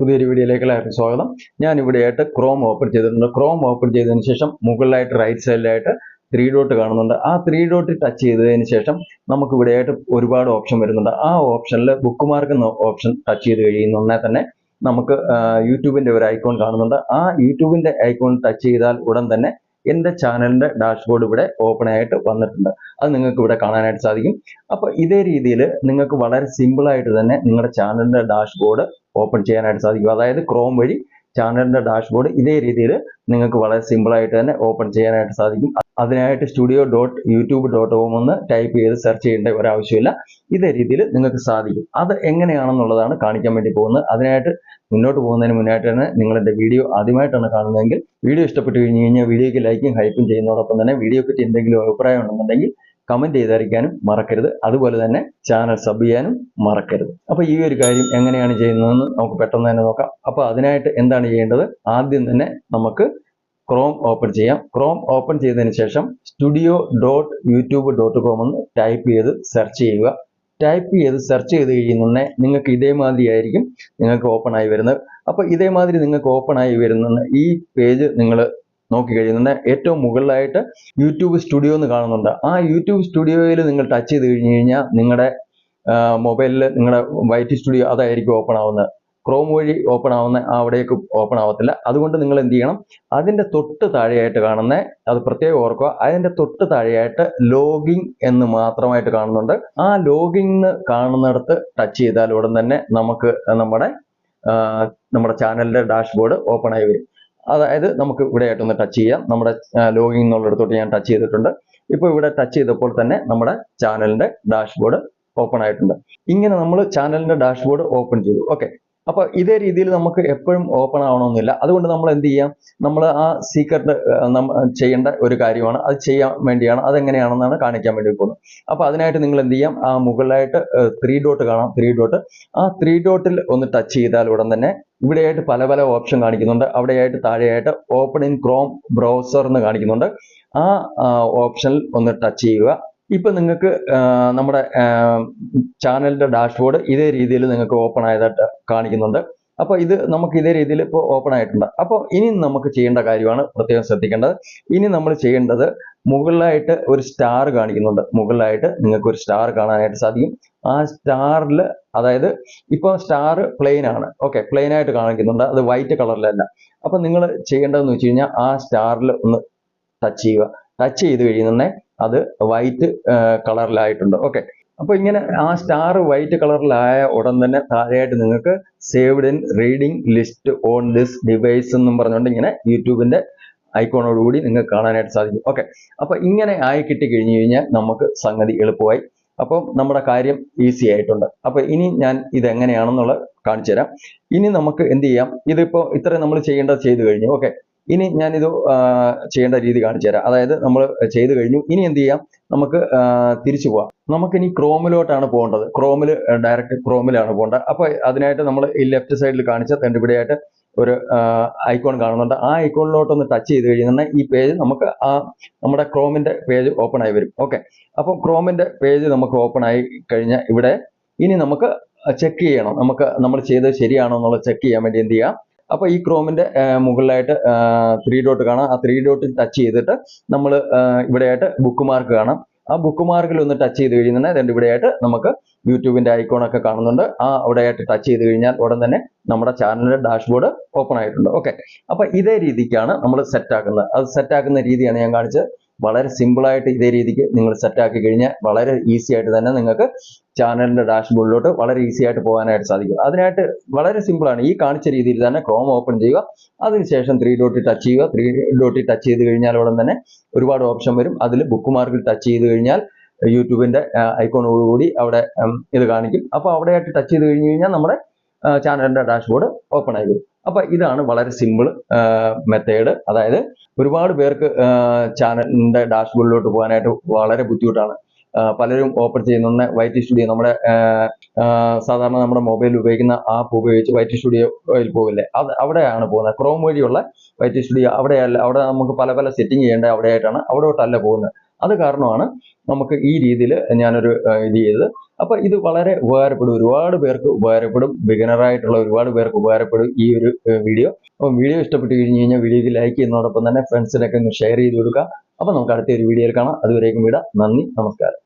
പുതിയൊരു വീഡിയോയിലേക്ക് എല്ലാവർക്കും സ്വാഗതം. ഞാൻ ഇവിടെയായിട്ട് ക്രോം ഓപ്പൺ ചെയ്തിട്ടുണ്ട്. ക്രോം ഓപ്പൺ ചെയ്തതിന് ശേഷം മുകളിലായിട്ട് റൈറ്റ് സൈഡിലായിട്ട് ത്രീ ഡോട്ട് കാണുന്നുണ്ട്. ആ ത്രീ ഡോട്ട് ടച്ച് ചെയ്തതിന് ശേഷം നമുക്ക് ഇവിടെയായിട്ട് ഒരുപാട് ഓപ്ഷൻ വരുന്നുണ്ട്. ആ ഓപ്ഷനിൽ ബുക്ക് മാർക്ക് എന്ന ഓപ്ഷൻ ടച്ച് ചെയ്ത് കഴിയുന്നുണ്ടെ തന്നെ നമുക്ക് യൂട്യൂബിന്റെ ഒരു ഐക്കോൺ കാണുന്നുണ്ട്. ആ യൂട്യൂബിന്റെ ഐക്കോൺ ടച്ച് ചെയ്താൽ ഉടൻ തന്നെ എന്റെ ചാനലിന്റെ ഡാഷ്ബോർഡ് ഇവിടെ ഓപ്പൺ ആയിട്ട് വന്നിട്ടുണ്ട്. അത് നിങ്ങൾക്ക് ഇവിടെ കാണാനായിട്ട് സാധിക്കും. അപ്പോൾ ഇതേ രീതിയിൽ നിങ്ങൾക്ക് വളരെ സിമ്പിളായിട്ട് തന്നെ നിങ്ങളുടെ ചാനലിന്റെ ഡാഷ്ബോർഡ് ഓപ്പൺ ചെയ്യാനായിട്ട് സാധിക്കും. അതായത് ക്രോം വഴി ചാനലിന്റെ ഡാഷ്ബോർഡ് ഇതേ രീതിയിൽ നിങ്ങൾക്ക് വളരെ സിമ്പിൾ ആയിട്ട് തന്നെ ഓപ്പൺ ചെയ്യാനായിട്ട് സാധിക്കും. അതിനായിട്ട് studio dot YouTube dot com എന്ന് ടൈപ്പ് ചെയ്ത് സെർച്ച് ചെയ്യേണ്ട ഒരാവശ്യമില്ല. ഇതേ രീതിയിൽ നിങ്ങൾക്ക് സാധിക്കും. അത് എങ്ങനെയാണെന്നുള്ളതാണ് കാണിക്കാൻ വേണ്ടി പോകുന്നത്. അതിനായിട്ട് മുന്നോട്ട് പോകുന്നതിന് മുന്നായിട്ട് തന്നെ നിങ്ങളുടെ വീഡിയോ ആദ്യമായിട്ടാണ് കാണുന്നതെങ്കിൽ വീഡിയോ ഇഷ്ടപ്പെട്ട് കഴിഞ്ഞ് കഴിഞ്ഞാൽ വീഡിയോയ്ക്ക് ലൈക്കും ഹൈപ്പും ചെയ്യുന്നതോടൊപ്പം തന്നെ വീഡിയോ പറ്റി എന്തെങ്കിലും അഭിപ്രായം ഉണ്ടെന്നുണ്ടെങ്കിൽ കമന്റ് ചെയ്തറിയിക്കാനും മറക്കരുത്. അതുപോലെ തന്നെ ചാനൽ സബ് ചെയ്യാനും മറക്കരുത്. അപ്പോൾ ഈ ഒരു കാര്യം എങ്ങനെയാണ് ചെയ്യുന്നതെന്ന് നമുക്ക് പെട്ടെന്ന് തന്നെ നോക്കാം. അപ്പോൾ അതിനായിട്ട് എന്താണ് ചെയ്യേണ്ടത്? ആദ്യം തന്നെ നമുക്ക് ക്രോം ഓപ്പൺ ചെയ്യാം. ക്രോം ഓപ്പൺ ചെയ്തതിന് ശേഷം studio dot YouTube dot com എന്ന് ടൈപ്പ് ചെയ്ത് സെർച്ച് ചെയ്യുക. ടൈപ്പ് ചെയ്ത് സെർച്ച് ചെയ്ത് കഴിയുന്ന നിങ്ങൾക്ക് ഇതേമാതിരി ആയിരിക്കും നിങ്ങൾക്ക് ഓപ്പൺ ആയി വരുന്നത്. അപ്പോൾ ഇതേമാതിരി നിങ്ങൾക്ക് ഓപ്പൺ ആയി വരുന്ന ഈ പേജ് നിങ്ങൾ നോക്കി കഴിയുന്നുണ്ട്. ഏറ്റവും മുകളിലായിട്ട് യൂട്യൂബ് സ്റ്റുഡിയോ എന്ന് കാണുന്നുണ്ട്. ആ യൂട്യൂബ് സ്റ്റുഡിയോയിൽ നിങ്ങൾ ടച്ച് ചെയ്ത് കഴിഞ്ഞു കഴിഞ്ഞാൽ നിങ്ങളുടെ മൊബൈലിൽ നിങ്ങളുടെ വൈറ്റ് സ്റ്റുഡിയോ അതായിരിക്കും ഓപ്പൺ ആവുന്നത്. ക്രോം വഴി ഓപ്പൺ ആവുന്ന അവിടേക്ക് ഓപ്പൺ ആവത്തില്ല. അതുകൊണ്ട് നിങ്ങൾ എന്ത് ചെയ്യണം? അതിന്റെ തൊട്ട് താഴെയായിട്ട് കാണുന്ന അത് പ്രത്യേകം ഓർക്കുക അതിന്റെ തൊട്ട് താഴെയായിട്ട് ലോഗിൻ എന്ന് മാത്രമായിട്ട് കാണുന്നുണ്ട്. ആ ലോഗിൻ കാണുന്നിടത്ത് ടച്ച് ചെയ്താൽ ഉടൻ തന്നെ നമുക്ക് നമ്മുടെ നമ്മുടെ ചാനലിന്റെ ഡാഷ്ബോർഡ് ഓപ്പൺ ആയി വരും. അതായത് നമുക്ക് ഇവിടെ ആയിട്ടൊന്ന് ടച്ച് ചെയ്യാം. നമ്മുടെ ലോഗിൻ എന്നുള്ളിടത്തോട്ട് ഞാൻ ടച്ച് ചെയ്തിട്ടുണ്ട്. ഇപ്പൊ ഇവിടെ ടച്ച് ചെയ്തപ്പോൾ തന്നെ നമ്മുടെ ചാനലിന്റെ ഡാഷ്ബോർഡ് ഓപ്പൺ ആയിട്ടുണ്ട്. ഇങ്ങനെ നമ്മൾ ചാനലിന്റെ ഡാഷ്ബോർഡ് ഓപ്പൺ ചെയ്തു. ഓക്കെ അപ്പൊ ഇതേ രീതിയിൽ നമുക്ക് എപ്പോഴും ഓപ്പൺ ആവണമെന്നില്ല. അതുകൊണ്ട് നമ്മൾ എന്ത് ചെയ്യാം? നമ്മൾ ആ സീക്രട്ട് ചെയ്യേണ്ട ഒരു കാര്യമാണ്. അത് ചെയ്യാൻ വേണ്ടിയാണ്. അതെങ്ങനെയാണെന്നാണ് കാണിക്കാൻ വേണ്ടി പോകുന്നത്. അപ്പൊ അതിനായിട്ട് നിങ്ങൾ എന്ത് ചെയ്യാം? ആ മുകളിലായിട്ട് ത്രീ ഡോട്ട് കാണാം. ത്രീ ഡോട്ട് ആ ത്രീ ഡോട്ടിൽ ഒന്ന് ടച്ച് ചെയ്താൽ ഉടൻ തന്നെ ഇവിടെയായിട്ട് പല പല ഓപ്ഷൻ കാണിക്കുന്നുണ്ട്. അവിടെയായിട്ട് താഴെയായിട്ട് ഓപ്പൺ ഇൻ ക്രോം ബ്രൗസർ എന്ന് കാണിക്കുന്നുണ്ട്. ആ ഓപ്ഷനിൽ ഒന്ന് ടച്ച് ചെയ്യുക. ഇപ്പൊ നിങ്ങൾക്ക് നമ്മുടെ ചാനലിന്റെ ഡാഷ്ബോർഡ് ഇതേ രീതിയിൽ നിങ്ങൾക്ക് ഓപ്പൺ ആയതായിട്ട് കാണിക്കുന്നുണ്ട്. അപ്പോൾ ഇത് നമുക്ക് ഇതേ രീതിയിൽ ഇപ്പോൾ ഓപ്പൺ ആയിട്ടുണ്ട്. അപ്പോൾ ഇനി നമുക്ക് ചെയ്യേണ്ട കാര്യമാണ് പ്രത്യേകം ശ്രദ്ധിക്കേണ്ടത്. ഇനി നമ്മൾ ചെയ്യേണ്ടത് മുകളിലായിട്ട് ഒരു സ്റ്റാർ കാണിക്കുന്നുണ്ട്. മുകളിലായിട്ട് നിങ്ങൾക്ക് ഒരു സ്റ്റാർ കാണാനായിട്ട് സാധിക്കും. ആ സ്റ്റാറിൽ അതായത് ഇപ്പോൾ സ്റ്റാർ പ്ലെയിൻ ആണ്. ഓക്കെ പ്ലെയിൻ ആയിട്ട് കാണിക്കുന്നുണ്ട്. അത് വൈറ്റ് കളറിലല്ല. അപ്പം നിങ്ങൾ ചെയ്യേണ്ടതെന്ന് വെച്ച് കഴിഞ്ഞാൽ ആ സ്റ്റാറിൽ ഒന്ന് ടച്ച് ചെയ്യുക. ടച്ച് ചെയ്ത് കഴിയുന്നേ അത് വൈറ്റ് കളറിലായിട്ടുണ്ട് ഓക്കെ അപ്പോൾ ഇങ്ങനെ ആ സ്റ്റാർ വൈറ്റ് കളറിലായ ഉടൻ തന്നെ താഴെയായിട്ട് നിങ്ങൾക്ക് saved in reading list on this device എന്നും പറഞ്ഞുകൊണ്ട് ഇങ്ങനെ യൂട്യൂബിന്റെ ഐക്കോണോടുകൂടി നിങ്ങൾക്ക് കാണാനായിട്ട് സാധിക്കും. ഓക്കെ അപ്പോൾ ഇങ്ങനെ ആയി കിട്ടി കഴിഞ്ഞു കഴിഞ്ഞാൽ നമുക്ക് സംഗതി എളുപ്പമായി. അപ്പം നമ്മുടെ കാര്യം ഈസി ആയിട്ടുണ്ട്. അപ്പോൾ ഇനി ഞാൻ ഇത് എങ്ങനെയാണെന്നുള്ളത് കാണിച്ചു തരാം ഇനി നമുക്ക് എന്ത് ചെയ്യാം? ഇതിപ്പോ ഇത്രയും നമ്മൾ ചെയ്യേണ്ടത് ചെയ്തു കഴിഞ്ഞു. ഓക്കെ ഇനി ഞാനിത് ചെയ്യേണ്ട രീതി കാണിച്ചു തരാം. അതായത് നമ്മൾ ചെയ്ത് കഴിഞ്ഞു. ഇനി എന്ത് ചെയ്യാം? നമുക്ക് തിരിച്ചു പോവാം. നമുക്കിനി ക്രോമിലോട്ടാണ് പോകേണ്ടത്. ക്രോമിൽ ഡയറക്റ്റ് ക്രോമിലാണ് പോകേണ്ടത്. അപ്പോൾ അതിനായിട്ട് നമ്മൾ ഈ ലെഫ്റ്റ് സൈഡിൽ കാണിച്ച തെണ്ടുപിടിയായിട്ട് ഒരു ഐക്കോൺ കാണുന്നുണ്ട്. ആ ഐക്കോണിലോട്ടൊന്ന് ടച്ച് ചെയ്ത് കഴിഞ്ഞാൽ ഈ പേജ് നമുക്ക് ആ നമ്മുടെ ക്രോമിന്റെ പേജ് ഓപ്പൺ ആയി വരും. ഓക്കെ. അപ്പോൾ ക്രോമിന്റെ പേജ് നമുക്ക് ഓപ്പൺ ആയി കഴിഞ്ഞാൽ ഇവിടെ ഇനി നമുക്ക് ചെക്ക് ചെയ്യണം. നമുക്ക് നമ്മൾ ചെയ്തത് ശരിയാണോ എന്നുള്ളത് ചെക്ക് ചെയ്യാൻ വേണ്ടി എന്ത് ചെയ്യാം? അപ്പൊ ഈ ക്രോമിന്റെ മുകളിലായിട്ട് ത്രീ ഡോട്ട് കാണാം. ആ ത്രീ ഡോട്ട് ടച്ച് ചെയ്തിട്ട് നമ്മൾ ഇവിടെയായിട്ട് ബുക്ക് മാർക്ക് കാണാം. ആ ബുക്ക് മാർക്കിൽ ഒന്ന് ടച്ച് ചെയ്ത് കഴിഞ്ഞാൽ രണ്ട് ഇവിടെയായിട്ട് നമുക്ക് യൂട്യൂബിന്റെ ഐക്കോൺ ഒക്കെ കാണുന്നുണ്ട്. ആ അവിടെയായിട്ട് ടച്ച് ചെയ്ത് കഴിഞ്ഞാൽ ഉടൻ തന്നെ നമ്മുടെ ചാനലിന്റെ ഡാഷ്ബോർഡ് ഓപ്പൺ ആയിട്ടുണ്ട്. ഓക്കെ അപ്പൊ ഇതേ രീതിക്കാണ് നമ്മൾ സെറ്റ് ആക്കുന്നത്. അത് സെറ്റ് ആക്കുന്ന രീതിയാണ് ഞാൻ കാണിച്ചത്. വളരെ സിമ്പിളായിട്ട് ഇതേ രീതിക്ക് നിങ്ങൾ സെറ്റാക്കി കഴിഞ്ഞാൽ വളരെ ഈസി ആയിട്ട് തന്നെ നിങ്ങൾക്ക് ചാനലിന്റെ ഡാഷ്ബോർഡിലോട്ട് വളരെ ഈസി ആയിട്ട് പോകാനായിട്ട് സാധിക്കും. അതിനായിട്ട് വളരെ സിമ്പിളാണ് ഈ കാണിച്ച രീതിയിൽ തന്നെ ക്രോം ഓപ്പൺ ചെയ്യുക. അതിനുശേഷം ത്രീ ഡോട്ടിൽ ടച്ച് ചെയ്യുക. ത്രീ ഡോട്ടിൽ ടച്ച് ചെയ്ത് കഴിഞ്ഞാൽ ഉടൻ തന്നെ ഒരുപാട് ഓപ്ഷൻ വരും. അതിൽ ബുക്ക് മാർക്കിൽ ടച്ച് ചെയ്ത് കഴിഞ്ഞാൽ യൂട്യൂബിന്റെ ഐക്കോണോടുകൂടി അവിടെ ഇത് കാണിക്കും. അപ്പോൾ അവിടെയായിട്ട് ടച്ച് ചെയ്ത് കഴിഞ്ഞ് കഴിഞ്ഞാൽ നമ്മുടെ ചാനലിന്റെ ഡാഷ്ബോർഡ് ഓപ്പൺ ആയി വരും. അപ്പൊ ഇതാണ് വളരെ സിമ്പിൾ മെത്തേഡ് അതായത് ഒരുപാട് പേർക്ക് ചാനലിന്റെ ഡാഷ്ബോർഡിലോട്ട് പോകാനായിട്ട് വളരെ ബുദ്ധിമുട്ടാണ്. പലരും ഓപ്പൺ ചെയ്യുന്ന വൈറ്റ് സ്റ്റുഡിയോ നമ്മുടെ സാധാരണ നമ്മുടെ മൊബൈലിൽ ഉപയോഗിക്കുന്ന ആപ്പ് ഉപയോഗിച്ച് വൈറ്റ് സ്റ്റുഡിയോയിൽ പോകില്ലേ അത് അവിടെയാണ് പോകുന്നത്. ക്രോം വഴിയുള്ള വൈറ്റ് സ്റ്റുഡിയോ അവിടെയല്ല അവിടെ നമുക്ക് പല പല സെറ്റിംഗ് ചെയ്യേണ്ട അവിടെയായിട്ടാണ് അവിടോട്ടല്ല പോകുന്നത്. അത് കാരണമാണ് നമുക്ക് ഈ രീതിയിൽ ഞാനൊരു ഇത് ചെയ്തത്. അപ്പൊ ഇത് വളരെ ഉപകാരപ്പെടും. ഒരുപാട് പേർക്ക് ഉപകാരപ്പെടും. ബിഗിനറായിട്ടുള്ള ഒരുപാട് പേർക്ക് ഉപകാരപ്പെടും ഈ ഒരു വീഡിയോ. അപ്പോൾ വീഡിയോ ഇഷ്ടപ്പെട്ട് കഴിഞ്ഞ് കഴിഞ്ഞാൽ വീഡിയോക്ക് ലൈക്ക് ചെയ്യുന്നതോടൊപ്പം തന്നെ ഫ്രണ്ട്സിനൊക്കെ ഒന്ന് ഷെയർ ചെയ്ത് കൊടുക്കുക. അപ്പോൾ നമുക്ക് അടുത്ത ഒരു വീഡിയോയിൽ കാണാം. അതുവരേക്കും വിടാം. നന്ദി. നമസ്കാരം.